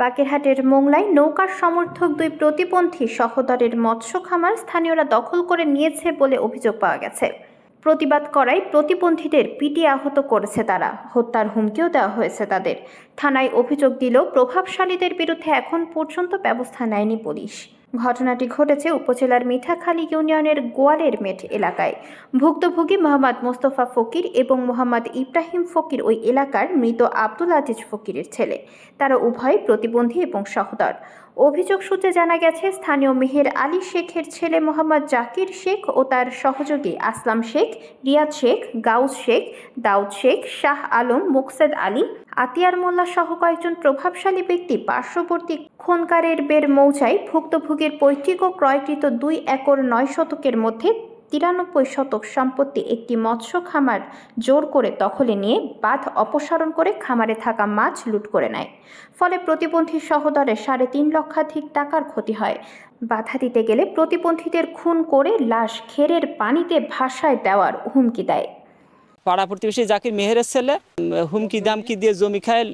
বাগেরহাটের মোংলায় নৌকার সমর্থক দুই প্রতিপন্থী সহদরের মৎস্য খামার স্থানীয়রা দখল করে নিয়েছে বলে অভিযোগ পাওয়া গেছে। প্রতিবাদ করায় প্রতিপন্থীদের পিটি আহত করেছে তারা। হত্যার হুমকিও দেওয়া হয়েছে তাদের। থানায় অভিযোগ দিলেও প্রভাবশালীদের বিরুদ্ধে এখন পর্যন্ত ব্যবস্থা নেয়নি পুলিশ। ঘটনাটি ঘটেছে উপজেলার মিঠাখালী ইউনিয়নের গোয়ালের মেঠ এলাকায়। ভুক্তভোগী মোহাম্মদ মোস্তফা ফকির এবং মোহাম্মদ ইব্রাহিম ফকির ওই এলাকার মৃত আব্দুল আজিজ ফকিরের ছেলে। তারা উভয় প্রতিবন্ধী এবং সহদর। অভিযোগ সূত্রে জানা গেছে, স্থানীয় মেহের আলী শেখের ছেলে মোহাম্মদ জাকির শেখ ও তার সহযোগী আসলাম শেখ, রিয়াদ শেখ, গাউস শেখ, দাউদ শেখ, শাহ আলম, মুকসেদ আলী, আতিয়ার মোল্লা সহ কয়েকজন প্রভাবশালী ব্যক্তি পার্শ্ববর্তী খনকারের বের মৌচায় ভুক্তভোগীর পৈতৃক ক্রয়কৃত দুই একর নয় শতকের মধ্যে তিরানব্বই শতক সম্পত্তি একটি মৎস্য খামার জোর করে দখলে নিয়ে বাঁধ অপসারণ করে খামারে থাকা মাছ লুট করে নেয়। ফলে প্রতিবন্ধী সহদরে সাড়ে তিন লক্ষাধিক টাকার ক্ষতি হয়। বাধা দিতে গেলে প্রতিবন্ধীদের খুন করে লাশ খেরের পানিতে ভাসায় দেওয়ার হুমকি দেয়। পাড়া প্রতিবেশী জাকির মেহেরের ছেলে হুমকি দামকি দিয়ে জমি খায়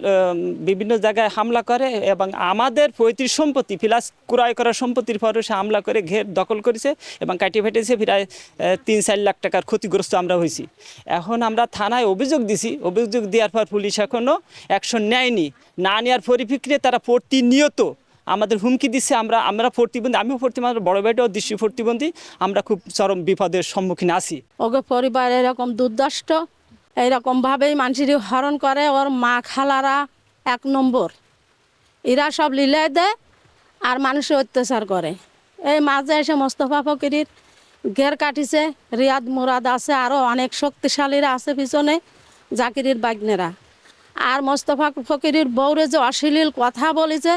বিভিন্ন জায়গায় হামলা করে এবং আমাদের পঁয়ত্রিশ সম্পত্তি, ফিলাস ক্রয় করা সম্পত্তির পরে সে হামলা করে, ঘের দখল করেছে এবং কাটিয়ে ফেটেছে প্রায় তিন চার লাখ টাকার ক্ষতিগ্রস্ত আমরা হয়েছি। এখন আমরা থানায় অভিযোগ দিছি, অভিযোগ দেওয়ার পর পুলিশ এখনও অ্যাকশন নেয়নি। না নেওয়ার পরিপ্রেক্ষিতে তারা প্রতিনিয়ত আমাদের হুমকি দিচ্ছে আমরা আমরা প্রতিবন্ধী, আমিও প্রতিবন্ধী আমার বড় ভাইটাও দৃষ্টি প্রতিবন্ধী, আমরা খুব চরম বিপদের সম্মুখীন আছি। ওকে পরিবার এরকম দুর্দষ্ট এইরকমভাবেই মানুষের হরণ করে, ওর মা খালারা এক নম্বর। এরা সব লীলাই দেয় আর মানুষের অত্যাচার করে। এই মাঝে এসে মোস্তফা ফকিরির ঘের কাটিছে, রিয়াদ মুরাদ আছে আরও অনেক শক্তিশালীরা আছে পিছনে, জাকিরির বাগ্নেরা। আর মোস্তফা ফকিরির বউরে যে অশ্লীল কথা বলেছে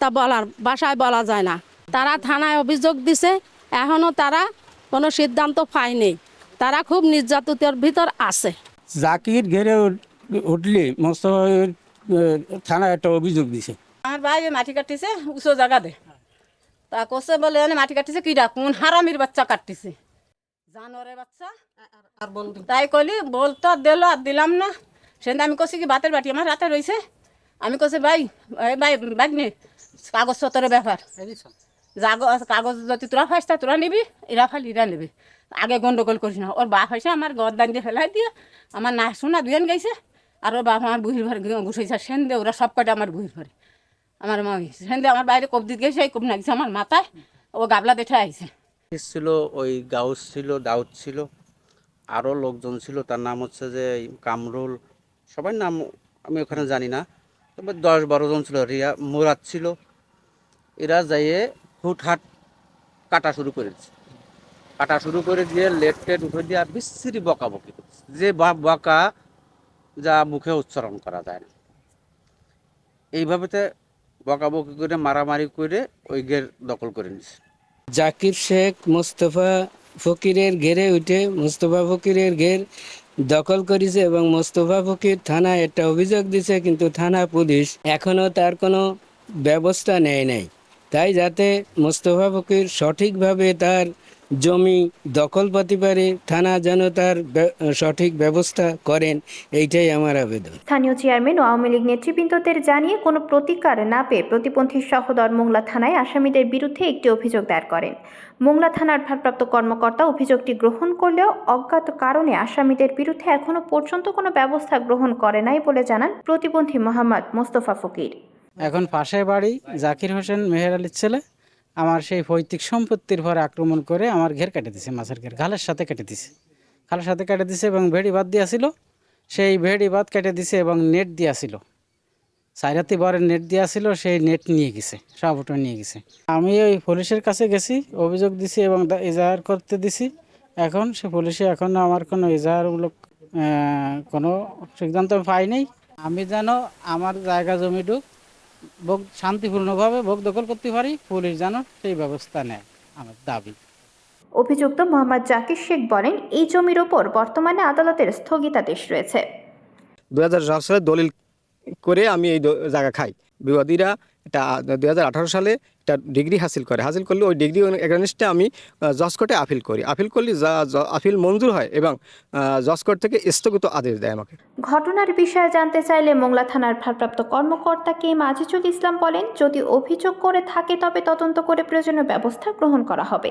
তা বলার বাসায় বলা যায় না। তারা থানায় অভিযোগ দিছে এখনও তারা কোনো সিদ্ধান্ত পায়নি। তারা খুব নির্যাতিতের ভিতর আছে। জাকির ঘেরে উঠ- উঠলে মোস্তফা থানায় একটা অভিযোগ দিছে। আমার ভাই ওই মাটি কাটতেছে উঁচু জায়গা দে। তা কোসে বলে এনে মাটি কাটতেছে কিরা কোন হারামির বাচ্চা কাটতেছে। জানোয়ারের বাচ্চা? আর বন্ধু? তাই কলি বলতো দিল আর দিলাম না। সেদিন আমি কছি কি ভাতের বাটি আমার রাতে রয়েছে আমি কছি ভাই এই ভাই ভাই নে কাগজপত্রের ব্যাপার কাগজ কাগজ যদি তোরা ফাইস তা তোরা নিবি এরা ফাইল এরা নিবি। আগে গন্ডগোল করিস না। ওর বাপ হয়েছে আমার গদ গরদান দিয়ে ফেলাই দিয়ে। আমার না শোনা দুজন গেছে আর ওর বাপ আমার বুহির ঘরে ঘুষেছে সেন দিয়ে ওরা সব কটা আমার বুহির ঘরে আমার মা সেন দিয়ে আমার বাইরে কবদি গেছে এই কব নাগছে আমার মাথায় ও গাবলা দেখে আইছে ছিল ওই গাউস ছিল দাউদ ছিল। আরও লোকজন ছিল। তার নাম হচ্ছে যে এই কামরুল সবার নাম আমি ওখানে জানি না। দশ বারো জন ছিল, রিয়া, মুরাদ ছিল। এরা যাইয়ে হুটহাট কাটা শুরু করেছে। কাটা শুরু করে দিয়ে লেট টেট উঠে দিয়ে বিশ্রী বকাবকি করছে। যে বকা যা মুখে উচ্চারণ করা যায় না। এইভাবেতে বকাবকি করে, মারামারি করে ওই গের দখল করে নিছে। জাকির শেখ, মোস্তফা ফকিরের ঘেরে উঠে, মোস্তফা ফকিরের ঘের দখল করেছে এবং মোস্তফা ফকির থানায় একটা অভিযোগ দিছে, কিন্তু থানা পুলিশ এখনও তার কোনো ব্যবস্থা নেয় নাই। তাই যাতে মোস্তফা ফকির সঠিকভাবে তার জমি দখল পেতে পারে থানা যেন তার সঠিক ব্যবস্থা করেন এইটাই আমার আবেদন। স্থানীয় চেয়ারম্যান ও আওয়ামী লীগ নেতৃবৃন্দদের জানিয়ে কোনো প্রতিকার না পেয়ে প্রতিপন্থী সহদর মোংলা থানায় আসামিদের বিরুদ্ধে একটি অভিযোগ দায়ের করেন। মোংলা থানার ভারপ্রাপ্ত কর্মকর্তা অভিযোগটি গ্রহণ করলেও অজ্ঞাত কারণে আসামিদের বিরুদ্ধে এখনও পর্যন্ত কোনো ব্যবস্থা গ্রহণ করে নাই বলে জানান প্রতিপন্থী মোহাম্মদ মোস্তফা ফকির। এখন পাশের বাড়ি জাকির হোসেন মেহের আলীর ছেলে। আমার সেই পৈতৃক সম্পত্তির ভরে আক্রমণ করে আমার ঘের কেটে দিছে, মাছের ঘের। ঘালের সাথে কেটে দিছে। খালের সাথে কেটে দিছে এবং ভেড়ি বাদ দিয়েছিল। সেই ভেড়ি বাদ কেটে দিছে এবং নেট দিয়েছিল। সাইরাতি বরের নেট দিয়েছিল, সেই নেট নিয়ে গেছে, সব ওটা নিয়ে গেছে। আমি ওই পুলিশের কাছে গেছি, অভিযোগ দিছি এবং এজাহার করতে দিছি। এখন সে পুলিশে এখন আমার কোনো এজাহারমূলক কোনো সিদ্ধান্ত পাই আমি যেন আমার জায়গা জমিটুক ভোগ শান্তিপূর্ণভাবে ভোগ দখল করতে পারি পুলিশ যেন সেই ব্যবস্থা নেয় আমার দাবি। অভিযুক্ত মোহাম্মদ জাকির শেখ বলেন এই জমির ওপর বর্তমানে আদালতের স্থগিতাদেশ রয়েছে। দু হাজার সালে দলিল করে আমি এই জায়গা খাই। বিবাদীরা এটা দুই হাজার আঠারো সালে একটা ডিগ্রি হাসিল করে। হাসিল করলে ওই ডিগ্রি এগেনস্টে আমি জসকোর্টে আপিল করি। আপিল করলে আপিল মঞ্জুর হয় এবং জসকোর্ট থেকে স্থগিত আদেশ দেয় আমাকে। ঘটনার বিষয়ে জানতে চাইলে মোংলা থানার ভারপ্রাপ্ত কর্মকর্তা কে আজিজুল ইসলাম বলেন, যদি অভিযোগ করে থাকে তবে তদন্ত করে প্রয়োজনীয় ব্যবস্থা গ্রহণ করা হবে।